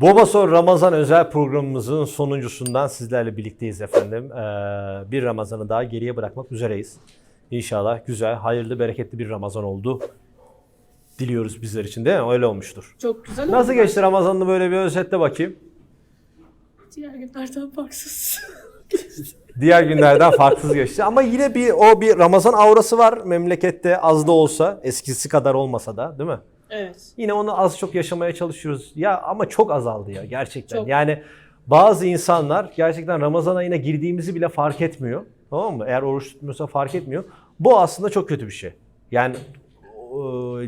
Bobasor Ramazan özel programımızın sonuncusundan sizlerle birlikteyiz efendim. Ee, bir Ramazan'ı daha geriye bırakmak üzereyiz. İnşallah güzel, hayırlı, bereketli bir Ramazan oldu. Diliyoruz bizler için değil mi? Öyle olmuştur. Çok güzel Nasıl oldu. geçti Ramazan'ını böyle bir özetle bakayım. Diğer günlerden farksız. Diğer günlerden farksız geçti. Ama yine bir o bir Ramazan aurası var memlekette az da olsa. Eskisi kadar olmasa da değil mi? Evet. Yine onu az çok yaşamaya çalışıyoruz. Ya ama çok azaldı ya gerçekten. Çok. Yani bazı insanlar gerçekten Ramazan ayına girdiğimizi bile fark etmiyor. Tamam mı? Eğer oruç tutmuyorsa fark etmiyor. Bu aslında çok kötü bir şey. Yani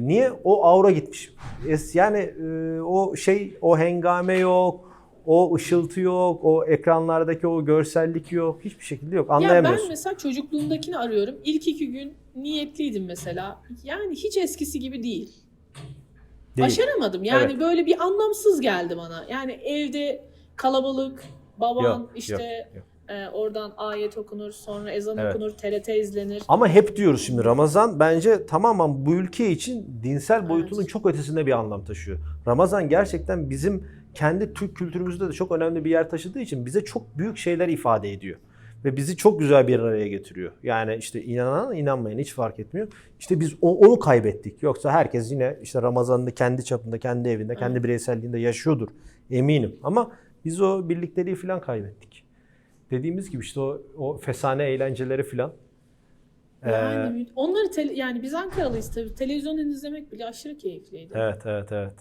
niye o aura gitmiş? Yani e, o şey o hengame yok. O ışıltı yok, o ekranlardaki o görsellik yok, hiçbir şekilde yok. Ya ben Anlayamıyorsun. mesela çocukluğumdakini arıyorum. İlk iki gün niyetliydim mesela. Yani hiç eskisi gibi değil. Değil. Başaramadım. Yani Evet. böyle bir anlamsız geldi bana. Yani evde kalabalık, baban Yok, işte yok, e, oradan ayet okunur, sonra ezan Evet. okunur, TRT izlenir. Ama hep diyoruz şimdi Ramazan bence tamamen bu ülke için dinsel boyutunun Evet. çok ötesinde bir anlam taşıyor. Ramazan gerçekten bizim kendi Türk kültürümüzde de çok önemli bir yer taşıdığı için bize çok büyük şeyler ifade ediyor. Ve bizi çok güzel bir araya getiriyor. Yani işte inanan inanmayan hiç fark etmiyor. İşte biz o- onu kaybettik. Yoksa herkes yine işte Ramazan'ını kendi çapında, kendi evinde, kendi Evet. bireyselliğinde yaşıyordur. Eminim. Ama biz o birlikteliği falan kaybettik. Dediğimiz gibi işte o, o fesane eğlenceleri falan. Ee, Yani onları tele- yani biz Ankaralıyız tabii. Televizyondan izlemek bile aşırı keyifliydi. Evet, evet, evet.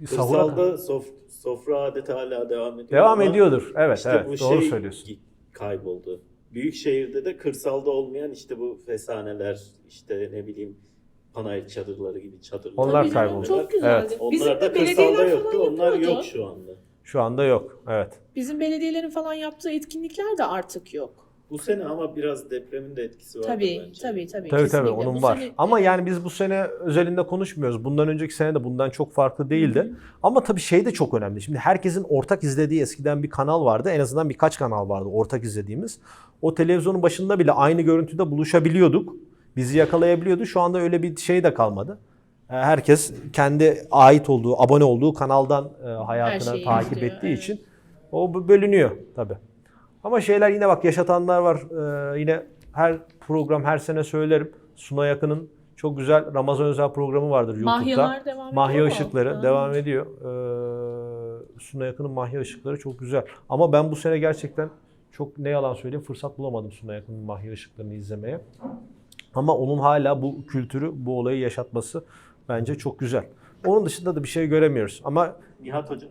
Kırsalda sof, sofra adeti hala devam ediyor. devam ama ediyordur. Evet, işte evet. bu Doğru şey söylüyorsun. Kayboldu. Büyük şehirde de kırsalda olmayan işte bu fesaneler, işte ne bileyim panayır çadırları gibi çadırlar. Onlar Tabii kayboldu. Çok güzeldi. Evet. Bizim Onlar de da kırsalda belediyeler yoktu. falan Onlar yapıyordu. yok şu anda. Şu anda yok. Evet. Bizim belediyelerin falan yaptığı etkinlikler de artık yok. Bu sene ama biraz depremin de etkisi var Tabii, bence. tabii, tabii. Tabii tabii kesinlikle. onun Bu var. sene- Ama yani biz bu sene özelinde konuşmuyoruz. Bundan önceki sene de bundan çok farklı değildi. Ama tabii şey de çok önemli. Şimdi herkesin ortak izlediği eskiden bir kanal vardı. En azından birkaç kanal vardı ortak izlediğimiz. O televizyonun başında bile aynı görüntüde buluşabiliyorduk. Bizi yakalayabiliyordu. Şu anda öyle bir şey de kalmadı. Ee, Herkes kendi ait olduğu, abone olduğu kanaldan e, hayatını şeyi takip izliyor, ettiği evet. için o bölünüyor tabii. Ama şeyler yine bak yaşatanlar var. Ee, yine her program her sene söylerim. Suna Yakın'ın çok güzel Ramazan özel programı vardır YouTube'da. Mahyalar devam ediyor Mahya mu? Işıkları Ha. devam ediyor. Ee, Suna Yakın'ın Mahya Işıkları çok güzel. Ama ben bu sene gerçekten çok ne yalan söyleyeyim fırsat bulamadım Suna Yakın'ın Mahya Işıkları'nı izlemeye. Ama onun hala bu kültürü, bu olayı yaşatması bence çok güzel. Onun dışında da bir şey göremiyoruz. Ama Nihat Hoca.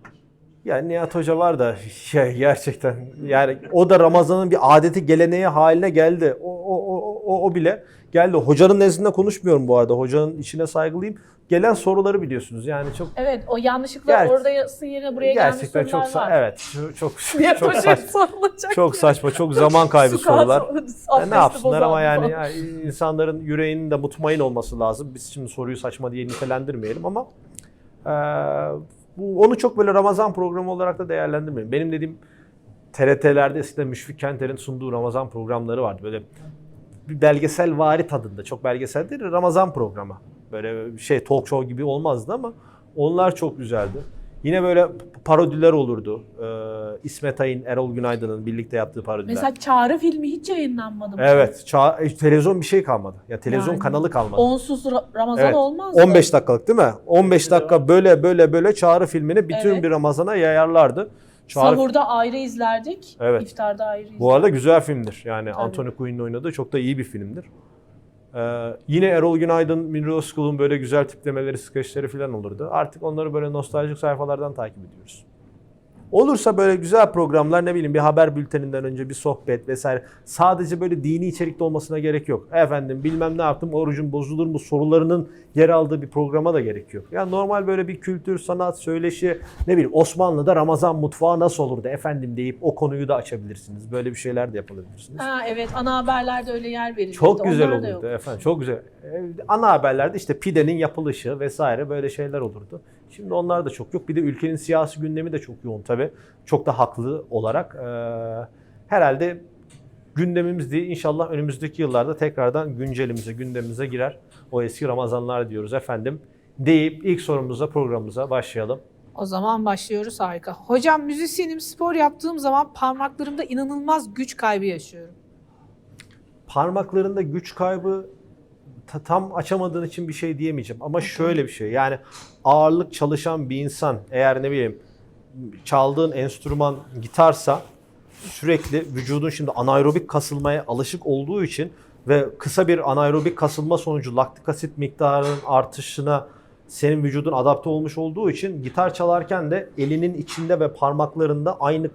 Yani Nihat Hoca var da şey, gerçekten yani o da Ramazan'ın bir adeti geleneği haline geldi. O, o, o, o, o bile geldi. Hocanın nezdinde konuşmuyorum bu arada. Hocanın içine saygılıyım. Gelen soruları biliyorsunuz. Yani çok Evet o yanlışlıkla Gerçi- orada yerine buraya gerçekten gelmiş çok sorular sa- var. evet çok çok, çok, saç- çok saçma, çok zaman kaybı sorular. abdesti E, ne yapsınlar ama yani, yani insanların yüreğinin de mutmain olması lazım. Biz şimdi soruyu saçma diye nitelendirmeyelim ama e, onu çok böyle Ramazan programı olarak da değerlendirmeyelim. Benim dediğim TRT'lerde eskiden Müşfik Kenter'in sunduğu Ramazan programları vardı. Böyle bir belgesel vari tadında. Çok belgesel değil, Ramazan programı. Böyle şey talk show gibi olmazdı ama onlar çok güzeldi. Yine böyle parodiler olurdu. Ee, İsmet Ay'ın, Erol Günaydın'ın birlikte yaptığı parodiler. Mesela Çağrı filmi hiç yayınlanmadı mı? Evet. çağ- e, televizyon bir şey kalmadı. Ya televizyon Yani kanalı kalmadı. Onsuz Ra- Ramazan Evet. olmaz mı? 15 dakikalık değil mi? 15 Evet. dakika böyle böyle böyle Çağrı filmini bütün Evet. bir Ramazan'a yayarlardı. Çağrı Sahurda ayrı izlerdik. Evet. İftarda ayrı izlerdik. Bu arada güzel filmdir. Yani Tabii. Anthony Quinn'in oynadığı çok da iyi bir filmdir. Ee, yine Erol Günaydın, Münir Özkul'un böyle güzel tiplemeleri, skeçleri falan olurdu. Artık onları böyle nostaljik sayfalardan takip ediyoruz. Olursa böyle güzel programlar ne bileyim bir haber bülteninden önce bir sohbet vesaire. Sadece böyle dini içerikli olmasına gerek yok. Efendim bilmem ne yaptım orucum bozulur mu sorularının yer aldığı bir programa da gerek yok. Yani normal böyle bir kültür, sanat, söyleşi ne bileyim Osmanlı'da Ramazan mutfağı nasıl olurdu efendim deyip o konuyu da açabilirsiniz. Böyle bir şeyler de yapabilirsiniz. Ha evet ana haberlerde öyle yer verildi. Çok güzel olurdu efendim. Çok güzel. Ee, Ana haberlerde işte pidenin yapılışı vesaire böyle şeyler olurdu. Şimdi onlar da çok yok. Bir de ülkenin siyasi gündemi de çok yoğun tabii. Çok da haklı olarak. Ee, herhalde gündemimiz değil. İnşallah önümüzdeki yıllarda tekrardan güncelimize, gündemimize girer. O eski Ramazanlar diyoruz efendim. Deyip ilk sorumuza, programımıza başlayalım. O zaman başlıyoruz harika. Hocam müzisyenim spor yaptığım zaman parmaklarımda inanılmaz güç kaybı yaşıyorum. parmaklarında güç kaybı ta- tam açamadığın için bir şey diyemeyeceğim. Ama şöyle bir şey yani ağırlık çalışan bir insan eğer ne bileyim çaldığın enstrüman gitarsa sürekli vücudun şimdi anaerobik kasılmaya alışık olduğu için ve kısa bir anaerobik kasılma sonucu laktik asit miktarının artışına senin vücudun adapte olmuş olduğu için gitar çalarken de elinin içinde ve parmaklarında aynı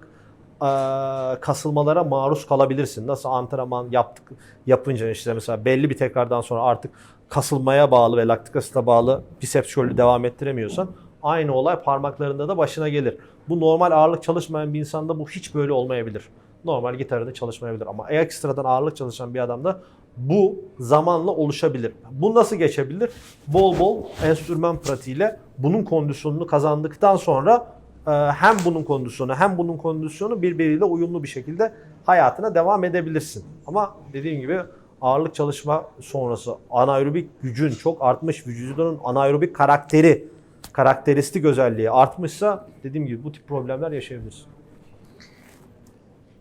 kasılmalara maruz kalabilirsin. Nasıl antrenman yaptık yapınca işte mesela belli bir tekrardan sonra artık kasılmaya bağlı ve laktik asite bağlı biceps curl'ü devam ettiremiyorsan aynı olay parmaklarında da başına gelir. Bu normal ağırlık çalışmayan bir insanda bu hiç böyle olmayabilir. Normal gitarında çalışmayabilir ama ekstradan ağırlık çalışan bir adamda bu zamanla oluşabilir. Bu nasıl geçebilir? Bol bol enstrüman pratiğiyle bunun kondisyonunu kazandıktan sonra hem bunun kondisyonu hem bunun kondisyonu birbiriyle uyumlu bir şekilde hayatına devam edebilirsin. Ama dediğim gibi ağırlık çalışma sonrası anaerobik gücün çok artmış, vücudunun anaerobik karakteri, karakteristik özelliği artmışsa dediğim gibi bu tip problemler yaşayabilirsin.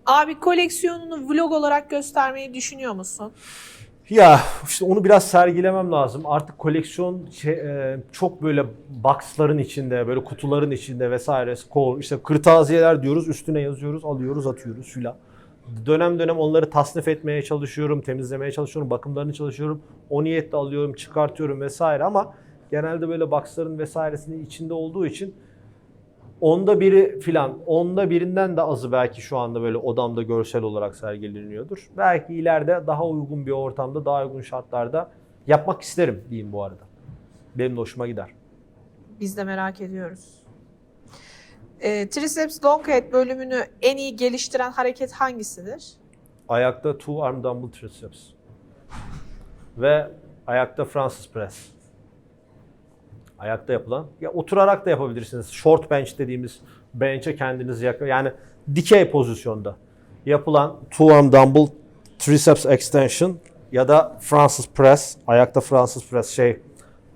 Abi koleksiyonunu vlog olarak göstermeyi düşünüyor musun? Ya işte onu biraz sergilemem lazım. Artık koleksiyon şey, e, çok böyle boxların içinde, böyle kutuların içinde vesaire, skor, işte kırtasiyeler diyoruz, üstüne yazıyoruz, alıyoruz, atıyoruz filan. Dönem dönem onları tasnif etmeye çalışıyorum, temizlemeye çalışıyorum, bakımlarını çalışıyorum. O niyetle alıyorum, çıkartıyorum vesaire ama genelde böyle boxların vesairesinin içinde olduğu için onda biri filan, onda birinden de azı belki şu anda böyle odamda görsel olarak sergileniyordur. Belki ileride daha uygun bir ortamda, daha uygun şartlarda yapmak isterim diyeyim bu arada. Benim de hoşuma gider. Biz de merak ediyoruz. Ee, triceps long head bölümünü en iyi geliştiren hareket hangisidir? Ayakta two arm dumbbell triceps. Ve ayakta Fransız press. Ayakta yapılan. Ya oturarak da yapabilirsiniz. Short bench dediğimiz bench'e kendinizi yakın. Yani dikey pozisyonda yapılan two arm dumbbell triceps extension ya da Fransız press. Ayakta Fransız press şey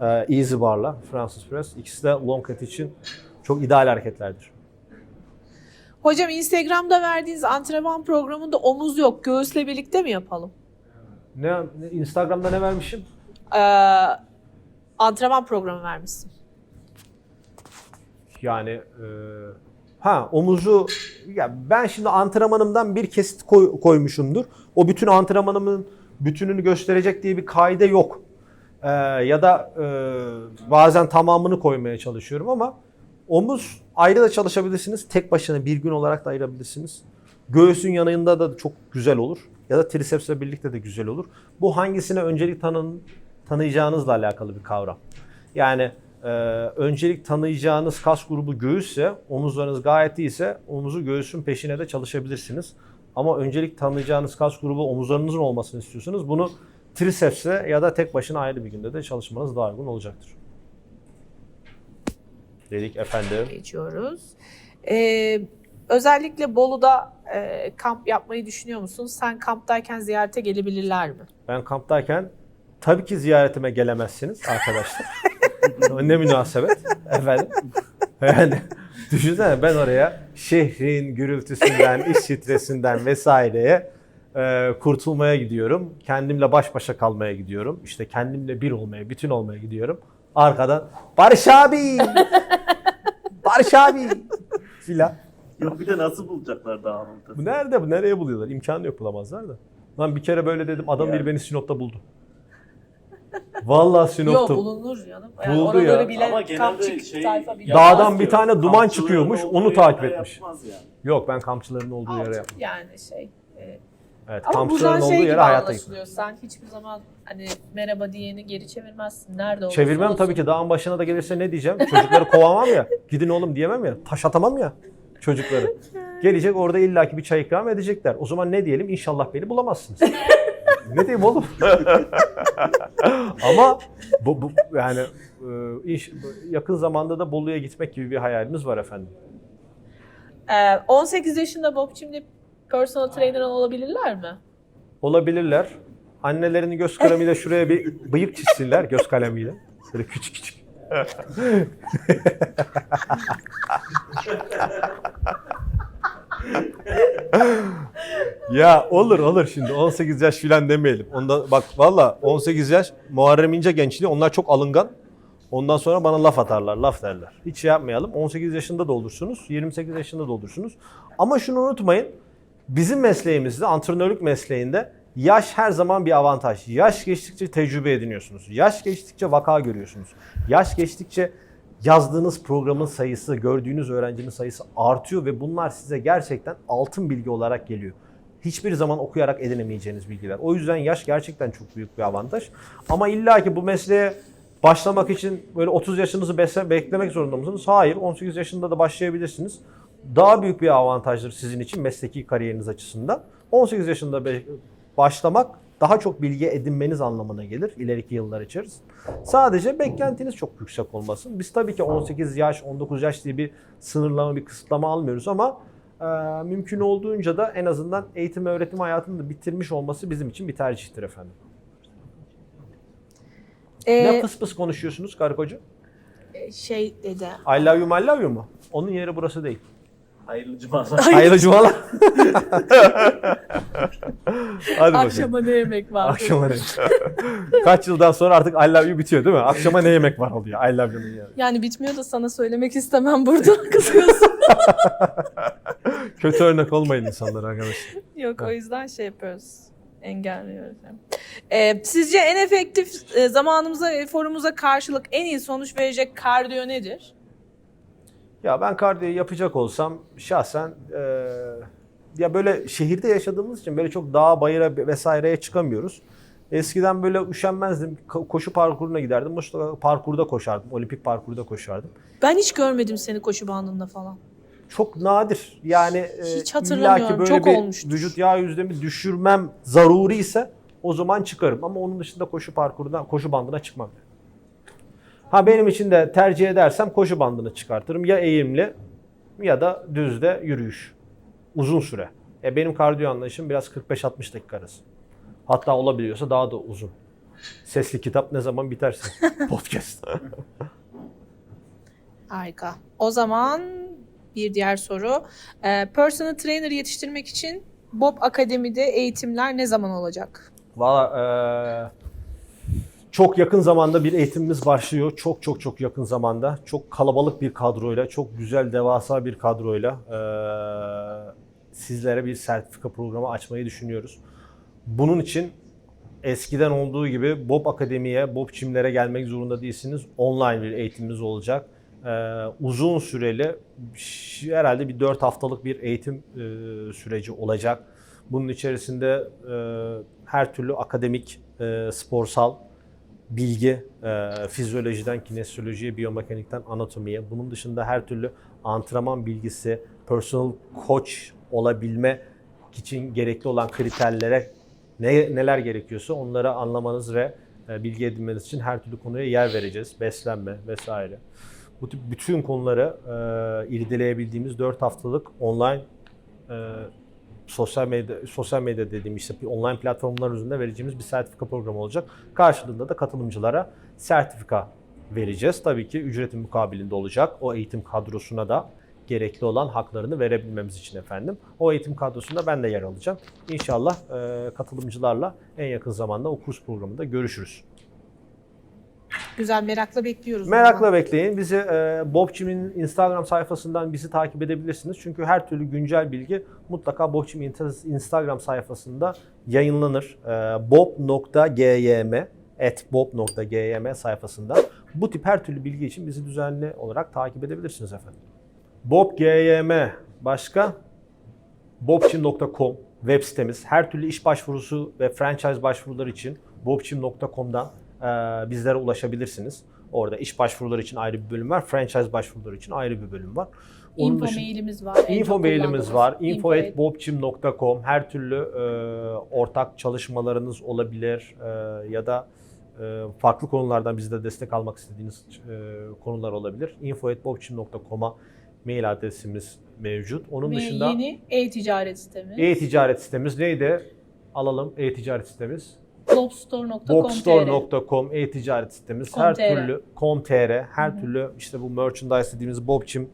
e, easy barla Fransız press. İkisi de long head için çok ideal hareketlerdir. Hocam Instagram'da verdiğiniz antrenman programında omuz yok. Göğüsle birlikte mi yapalım? Ne, ne- Instagram'da ne vermişim? Ee, antrenman programı vermişsin. Yani e, ha omuzu ya ben şimdi antrenmanımdan bir kesit koy- koymuşumdur. O bütün antrenmanımın bütününü gösterecek diye bir kaide yok. E, ya da e, bazen tamamını koymaya çalışıyorum ama omuz ayrı da çalışabilirsiniz. Tek başına bir gün olarak da ayırabilirsiniz. Göğsün yanında da çok güzel olur. Ya da tricepsle birlikte de güzel olur. Bu hangisine öncelik tanın, tanıyacağınızla alakalı bir kavram. Yani e, öncelik tanıyacağınız kas grubu göğüsse, omuzlarınız gayet iyiyse omuzu göğsün peşine de çalışabilirsiniz. Ama öncelik tanıyacağınız kas grubu omuzlarınızın olmasını istiyorsanız bunu tricepsle ya da tek başına ayrı bir günde de çalışmanız daha uygun olacaktır. Dedik efendim. Geçiyoruz. Ee, özellikle Bolu'da e, kamp yapmayı düşünüyor musun? Sen kamptayken ziyarete gelebilirler mi? Ben kamptayken tabii ki ziyaretime gelemezsiniz arkadaşlar. ne münasebet efendim. Yani düşünsene ben oraya şehrin gürültüsünden, iş stresinden vesaireye e, kurtulmaya gidiyorum. Kendimle baş başa kalmaya gidiyorum. İşte kendimle bir olmaya, bütün olmaya gidiyorum. Arkadan Barış abi! Barış abi! Filan. Yok bir de nasıl bulacaklar daha Bu nerede bu? Nereye buluyorlar? İmkanı yok bulamazlar da. Lan bir kere böyle dedim adam Yani. biri beni Sinop'ta buldu. Vallahi Sinop'ta. Yok bulunur canım. Buldu oraları ya. bilen Ama genelde kampçı şey tayfa. Dağdan bir diyor. tane duman Kampçıların çıkıyormuş, olduğu onu takip yerde etmiş. yapmaz yani. Yok ben kampçıların olduğu yere yaptım. Yani şey. e, Evet, Ama kampçıların buradan olduğu şey gibi yere hayata gittim. anlaşılıyor. Sen hiçbir zaman hani merhaba diyeni geri çevirmezsin. Nerede olursa Çevirmem olsun. tabii ki dağın başına da gelirse ne diyeceğim? Çocukları kovamam ya. Gidin oğlum diyemem ya. Taş atamam ya çocukları. Gelecek orada illaki bir çay ikram edecekler. O zaman ne diyelim? İnşallah beni bulamazsınız. Ne diyeyim oğlum? Ama bu, bu yani e, iş, yakın zamanda da Bolu'ya gitmek gibi bir hayalimiz var efendim. Ee, 18 yaşında Bob şimdi personal trainer olabilirler mi? Olabilirler. Annelerini göz kalemiyle şuraya bir bıyık çizsinler göz kalemiyle. Böyle küçük küçük. ya olur olur şimdi 18 yaş filan demeyelim. Onda bak valla 18 yaş Muharrem İnce gençliği onlar çok alıngan. Ondan sonra bana laf atarlar, laf derler. Hiç şey yapmayalım. 18 yaşında da olursunuz, 28 yaşında da olursunuz. Ama şunu unutmayın. Bizim mesleğimizde, antrenörlük mesleğinde yaş her zaman bir avantaj. Yaş geçtikçe tecrübe ediniyorsunuz. Yaş geçtikçe vaka görüyorsunuz. Yaş geçtikçe yazdığınız programın sayısı, gördüğünüz öğrencinin sayısı artıyor ve bunlar size gerçekten altın bilgi olarak geliyor. Hiçbir zaman okuyarak edinemeyeceğiniz bilgiler. O yüzden yaş gerçekten çok büyük bir avantaj. Ama illa ki bu mesleğe başlamak için böyle 30 yaşınızı beklemek zorunda mısınız? Hayır, 18 yaşında da başlayabilirsiniz. Daha büyük bir avantajdır sizin için mesleki kariyeriniz açısından. 18 yaşında başlamak daha çok bilgi edinmeniz anlamına gelir ileriki yıllar içerisinde. Sadece beklentiniz çok yüksek olmasın. Biz tabii ki 18 yaş, 19 yaş diye bir sınırlama, bir kısıtlama almıyoruz ama e, mümkün olduğunca da en azından eğitim ve öğretim hayatını da bitirmiş olması bizim için bir tercihtir efendim. Ee, ne pıs pıs konuşuyorsunuz karı koca? şey dedi. I love you, my love you mu? Onun yeri burası değil. Hayırlı cumalar. Hayırlı cumalar. Hadi. Akşama ne yemek var? Akşama ne? Kaç yıldan sonra artık I love you bitiyor değil mi? Akşama ne yemek var oluyor I love you'nun yani. Yani bitmiyor da sana söylemek istemem burada. Kızıyorsun. Kötü örnek olmayın insanlara arkadaşlar. Yok o yüzden şey yapıyoruz. Engelliyoruz. Ee, sizce en efektif e, zamanımıza, eforumuza karşılık en iyi sonuç verecek kardiyo nedir? Ya ben kardiyo yapacak olsam şahsen eee, ya böyle şehirde yaşadığımız için böyle çok dağa bayıra vesaireye çıkamıyoruz. Eskiden böyle üşenmezdim. Ko- Koşu parkuruna giderdim. Mutlaka parkurda koşardım. Olimpik parkurda koşardım. Ben hiç görmedim seni koşu bandında falan. çok nadir. Yani e, Hiç hatırlamıyorum. böyle Çok bir olmuştur. vücut yağ yüzdemi düşürmem zaruri ise o zaman çıkarım. Ama onun dışında koşu parkuruna, koşu bandına çıkmam. Ha benim için de tercih edersem koşu bandını çıkartırım. Ya eğimli ya da düzde yürüyüş. Uzun süre. E benim kardiyo anlayışım biraz 45-60 dakika arası. Hatta olabiliyorsa daha da uzun. Sesli kitap ne zaman biterse. Podcast. Harika. O zaman bir diğer soru. Ee, personal trainer yetiştirmek için Bob Akademi'de eğitimler ne zaman olacak? Valla eee, çok yakın zamanda bir eğitimimiz başlıyor. Çok çok çok yakın zamanda. Çok kalabalık bir kadroyla, çok güzel devasa bir kadroyla eee, sizlere bir sertifika programı açmayı düşünüyoruz. Bunun için eskiden olduğu gibi Bob Akademi'ye, Bob Çimler'e gelmek zorunda değilsiniz. Online bir eğitimimiz olacak. Eee, uzun süreli, herhalde bir 4 haftalık bir eğitim eee, süreci olacak. Bunun içerisinde e, her türlü akademik, e, sporsal bilgi, e, fizyolojiden kinesyolojiye, biyomekanikten anatomiye, bunun dışında her türlü antrenman bilgisi, personal coach olabilme için gerekli olan kriterlere ne neler gerekiyorsa onları anlamanız ve e, bilgi edinmeniz için her türlü konuya yer vereceğiz. Beslenme vesaire. Bu tip bütün konuları e, irdeleyebildiğimiz 4 haftalık online e, sosyal medya sosyal medya dediğim işte bir online platformlar üzerinde vereceğimiz bir sertifika programı olacak. Karşılığında da katılımcılara sertifika vereceğiz. Tabii ki ücretin mukabilinde olacak. O eğitim kadrosuna da gerekli olan haklarını verebilmemiz için efendim. O eğitim kadrosunda ben de yer alacağım. İnşallah e, katılımcılarla en yakın zamanda o kurs programında görüşürüz. Güzel merakla bekliyoruz. Merakla zaman. bekleyin. Bizi e, Bobçim'in Instagram sayfasından bizi takip edebilirsiniz. Çünkü her türlü güncel bilgi mutlaka Bobçim Instagram sayfasında yayınlanır. E, bob.gym at bob.gym sayfasında. Bu tip her türlü bilgi için bizi düzenli olarak takip edebilirsiniz efendim. Bob.gym başka? Bobçim.com web sitemiz. Her türlü iş başvurusu ve franchise başvuruları için bobçim.com'dan bizlere ulaşabilirsiniz. Orada iş başvuruları için ayrı bir bölüm var. Franchise başvuruları için ayrı bir bölüm var. Onun Info dışında- mailimiz var. Info mailimiz var. İnfo@bobçim.com her türlü e, ortak çalışmalarınız olabilir e, ya da e, farklı konulardan bizde destek almak istediğiniz e, konular olabilir. info@bobçim.com'a mail adresimiz mevcut. Onun Ve dışında yeni e-ticaret sitemiz. e-ticaret sitemiz neydi? Alalım e-ticaret sitemiz. Blobstore.com.tr Bobstore.com e-ticaret sitemiz. Her Com.tr. türlü com.tr, her türlü işte bu merchandise dediğimiz Bobçim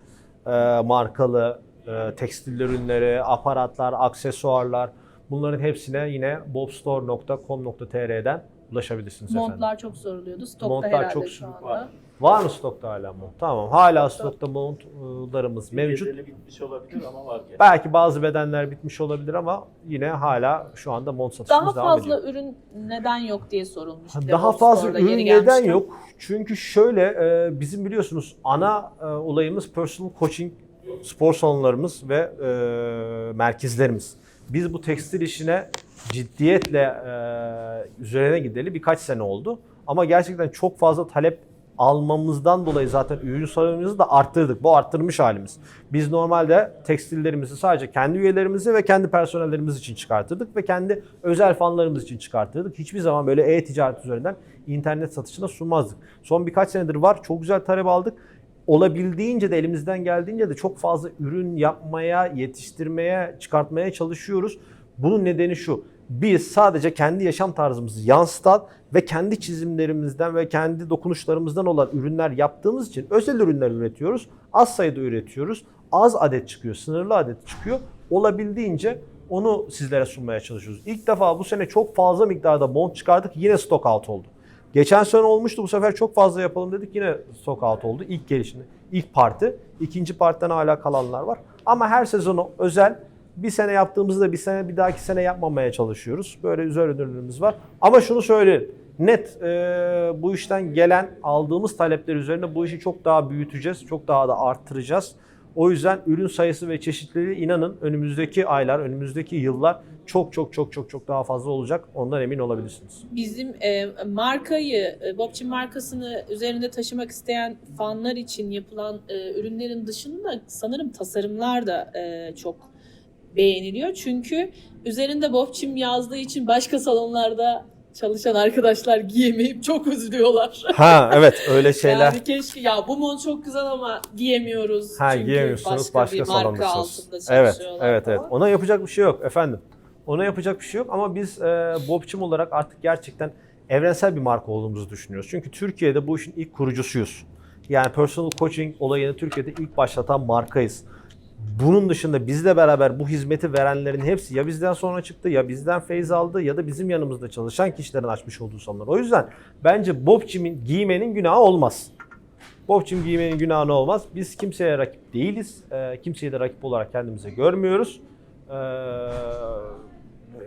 e, markalı e, tekstil ürünleri, aparatlar, aksesuarlar bunların hepsine yine bobstore.com.tr'den ulaşabilirsiniz efendim. Montlar çok soruluyordu. Stokta Montlar herhalde çok şu anda. var. Var mı stokta hala mont? Tamam. Hala stokta montlarımız mevcut. Bitmiş olabilir ama var gene. Belki bazı bedenler bitmiş olabilir ama yine hala şu anda mont satışımız Daha devam fazla ediyor. ürün neden yok diye sorulmuş. bir de Daha fazla ürün neden gelmişken. yok? Çünkü şöyle e, bizim biliyorsunuz ana e, olayımız personal coaching spor salonlarımız ve e, merkezlerimiz. Biz bu tekstil işine ciddiyetle e, üzerine gideli birkaç sene oldu. Ama gerçekten çok fazla talep almamızdan dolayı zaten ürün sayımızı da arttırdık. Bu arttırmış halimiz. Biz normalde tekstillerimizi sadece kendi üyelerimizi ve kendi personellerimiz için çıkartırdık ve kendi özel fanlarımız için çıkartırdık. Hiçbir zaman böyle e-ticaret üzerinden internet satışına sunmazdık. Son birkaç senedir var. Çok güzel talep aldık. Olabildiğince de elimizden geldiğince de çok fazla ürün yapmaya, yetiştirmeye, çıkartmaya çalışıyoruz. Bunun nedeni şu. Biz sadece kendi yaşam tarzımızı yansıtan ve kendi çizimlerimizden ve kendi dokunuşlarımızdan olan ürünler yaptığımız için özel ürünler üretiyoruz. Az sayıda üretiyoruz. Az adet çıkıyor, sınırlı adet çıkıyor. Olabildiğince onu sizlere sunmaya çalışıyoruz. İlk defa bu sene çok fazla miktarda mont çıkardık. Yine stock out oldu. Geçen sene olmuştu bu sefer çok fazla yapalım dedik yine stock out oldu ilk gelişinde. ilk parti. İkinci partiden hala kalanlar var. Ama her sezonu özel bir sene yaptığımızda bir sene bir dahaki sene yapmamaya çalışıyoruz. Böyle özel ürünlerimiz var. Ama şunu söyleyeyim. Net e, bu işten gelen aldığımız talepler üzerine bu işi çok daha büyüteceğiz. Çok daha da arttıracağız. O yüzden ürün sayısı ve çeşitliliği inanın önümüzdeki aylar, önümüzdeki yıllar çok çok çok çok çok daha fazla olacak. Ondan emin olabilirsiniz. Bizim e, markayı, e, Bobçin markasını üzerinde taşımak isteyen fanlar için yapılan e, ürünlerin dışında sanırım tasarımlar da e, çok beğeniliyor. Çünkü üzerinde Bobçim yazdığı için başka salonlarda çalışan arkadaşlar giyemeyip çok üzülüyorlar. Ha evet öyle şeyler. Yani keşke ya bu mont çok güzel ama giyemiyoruz. Ha çünkü giyemiyorsunuz başka, bir marka altında Evet, evet, evet. Ona yapacak bir şey yok efendim. Ona yapacak bir şey yok ama biz e, Bobçim olarak artık gerçekten evrensel bir marka olduğumuzu düşünüyoruz. Çünkü Türkiye'de bu işin ilk kurucusuyuz. Yani personal coaching olayını Türkiye'de ilk başlatan markayız. Bunun dışında bizle beraber bu hizmeti verenlerin hepsi ya bizden sonra çıktı ya bizden feyz aldı ya da bizim yanımızda çalışan kişilerin açmış olduğu salonlar. O yüzden bence Bobçim'in giymenin günahı olmaz. Bobçim giymenin günahı olmaz. Biz kimseye rakip değiliz. Ee, kimseyi de rakip olarak kendimize görmüyoruz. Ee,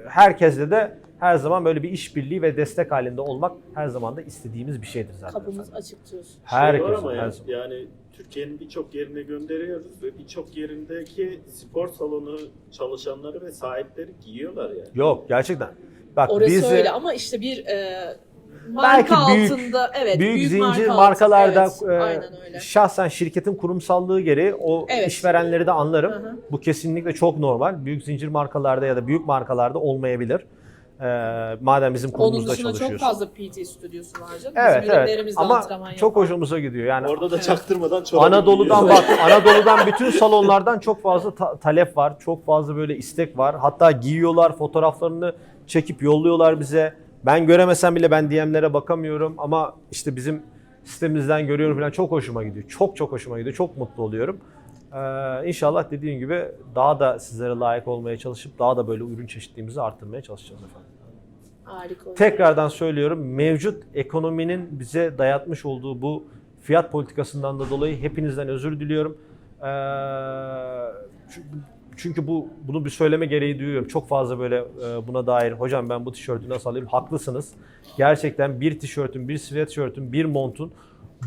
herkesle de her zaman böyle bir işbirliği ve destek halinde olmak her zaman da istediğimiz bir şeydir zaten. Kapımız efendim. açık diyorsun. Şey Herkes, var ama her yani, zaman. yani Türkiye'nin birçok yerine gönderiyoruz ve birçok yerindeki spor salonu çalışanları ve sahipleri giyiyorlar yani. Yok gerçekten. Bak Orası bizi öyle ama işte bir e, marka Belki büyük- altında evet büyük, zincir marka markalarda altında, evet, e, şahsen şirketin kurumsallığı gereği o Evet. işverenleri de anlarım. Hı hı. Bu kesinlikle çok normal. Büyük zincir markalarda ya da büyük markalarda olmayabilir. Ee, madem bizim Onun kurumumuzda dışında çok çalışıyorsun. fazla PT stüdyosu var canım. Evet Bizim evet ama çok yapan. hoşumuza gidiyor. Yani Orada da çaktırmadan çorabı Anadolu'dan bak Anadolu'dan bütün salonlardan çok fazla ta- talep var. Çok fazla böyle istek var. Hatta giyiyorlar, fotoğraflarını çekip yolluyorlar bize. Ben göremesem bile ben DM'lere bakamıyorum ama işte bizim sitemizden görüyorum falan çok hoşuma gidiyor. Çok çok hoşuma gidiyor. Çok mutlu oluyorum. Ee, inşallah dediğim gibi daha da sizlere layık olmaya çalışıp daha da böyle ürün çeşitliliğimizi arttırmaya çalışacağız efendim. Harika. Tekrardan söylüyorum mevcut ekonominin bize dayatmış olduğu bu fiyat politikasından da dolayı hepinizden özür diliyorum. Ee, çünkü- çünkü bu bunu bir söyleme gereği duyuyorum. Çok fazla böyle e, buna dair hocam ben bu tişörtü nasıl alayım? Haklısınız. Gerçekten bir tişörtün, bir sweatshirt'ün, bir montun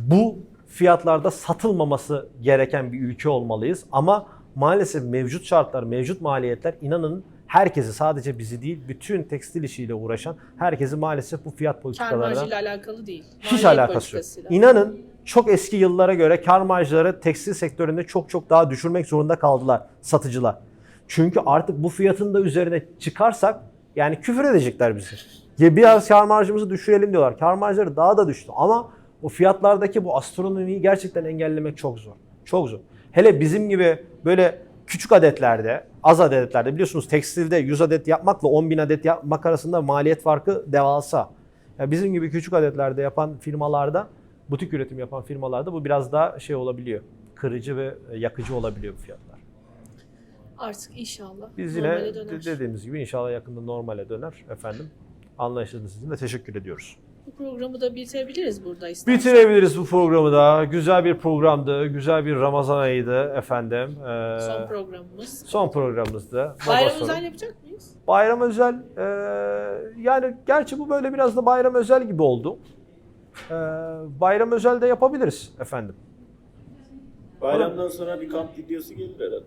bu fiyatlarda satılmaması gereken bir ülke olmalıyız. Ama maalesef mevcut şartlar, mevcut maliyetler inanın herkesi sadece bizi değil bütün tekstil işiyle uğraşan herkesi maalesef bu fiyat Kar politikalarına marjıyla alakalı değil. hiç alakası yok. İnanın çok eski yıllara göre kar marjları tekstil sektöründe çok çok daha düşürmek zorunda kaldılar satıcılar. Çünkü artık bu fiyatın da üzerine çıkarsak yani küfür edecekler bizi. Ya biraz kar marjımızı düşürelim diyorlar. Kar marjları daha da düştü ama o fiyatlardaki bu astronomiyi gerçekten engellemek çok zor. Çok zor. Hele bizim gibi böyle küçük adetlerde, az adetlerde biliyorsunuz tekstilde 100 adet yapmakla 10 bin adet yapmak arasında maliyet farkı devasa. Yani bizim gibi küçük adetlerde yapan firmalarda, butik üretim yapan firmalarda bu biraz daha şey olabiliyor. Kırıcı ve yakıcı olabiliyor bu fiyatlar. Artık inşallah Biz yine döner. dediğimiz gibi inşallah yakında normale döner efendim. Anlayışınız için de teşekkür ediyoruz. Bu programı da bitirebiliriz burada istersen. Bitirebiliriz bu programı da. Güzel bir programdı. Güzel bir Ramazan ayıydı efendim. Ee, Son programımız. son programımızdı. Baba Bayram Sorun. özel yapacak mıyız? Bayram özel e, yani gerçi bu böyle biraz da bayram özel gibi oldu. E, bayram özel de yapabiliriz efendim. Bayramdan sonra bir kamp videosu gelir herhalde.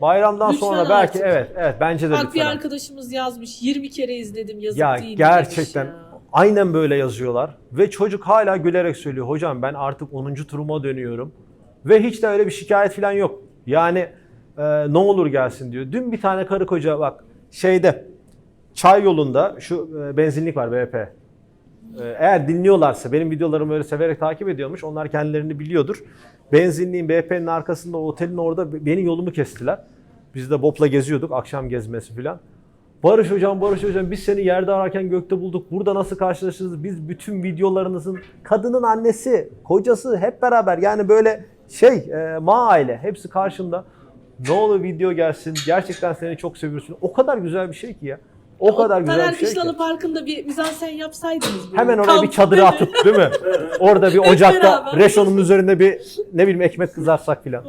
Bayramdan Lütfen sonra belki artık. evet evet bence de Bak bir lütfen. arkadaşımız yazmış 20 kere izledim yazık Ya değil mi gerçekten ya. Aynen böyle yazıyorlar ve çocuk hala gülerek söylüyor. Hocam ben artık 10. turuma dönüyorum ve hiç de öyle bir şikayet falan yok. Yani e, ne olur gelsin diyor. Dün bir tane karı koca bak şeyde çay yolunda şu e, benzinlik var BP. E, eğer dinliyorlarsa benim videolarımı öyle severek takip ediyormuş. Onlar kendilerini biliyordur. Benzinliğin BP'nin arkasında otelin orada benim yolumu kestiler. Biz de Bob'la geziyorduk akşam gezmesi falan. Barış hocam, Barış hocam biz seni yerde ararken gökte bulduk. Burada nasıl karşılaşırız? Biz bütün videolarınızın kadının annesi, kocası hep beraber yani böyle şey e, ma aile hepsi karşımda. Ne olur video gelsin. Gerçekten seni çok seviyorsun. O kadar güzel bir şey ki ya. O kadar güzel bir şey ki. Kışlalı Parkı'nda bir mizansen yapsaydınız. böyle. Hemen oraya Kamp bir çadır böyle. atıp değil mi? Orada bir ocakta reşonun üzerinde bir ne bileyim ekmek kızarsak filan.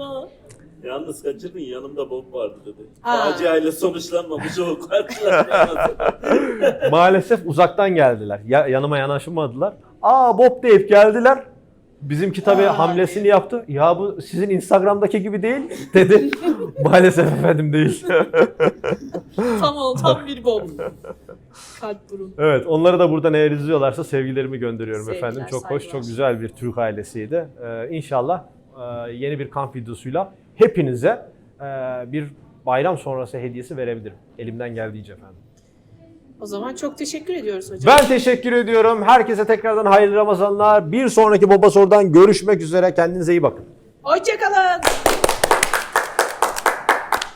Aa, Yalnız kaçırdın yanımda Bob vardı dedi. Ha. Faciayla sonuçlanmamış o karşılaşma. Maalesef uzaktan geldiler. Ya, yanıma yanaşmadılar. Aa Bob deyip geldiler. Bizimki tabii Aa. hamlesini yaptı. Ya bu sizin Instagram'daki gibi değil dedi. Maalesef efendim değil. tam o tam bir bomb. Kalp burun. evet onları da buradan eğer izliyorlarsa sevgilerimi gönderiyorum Sevgiler, efendim. Çok hoş, saygılar. çok güzel bir Türk ailesiydi. Ee, inşallah e, yeni bir kamp videosuyla hepinize e, bir bayram sonrası hediyesi verebilirim. Elimden geldiğince efendim. O zaman çok teşekkür ediyoruz hocam. Ben teşekkür ediyorum. Herkese tekrardan hayırlı Ramazanlar. Bir sonraki Baba Sor'dan görüşmek üzere. Kendinize iyi bakın. Hoşçakalın.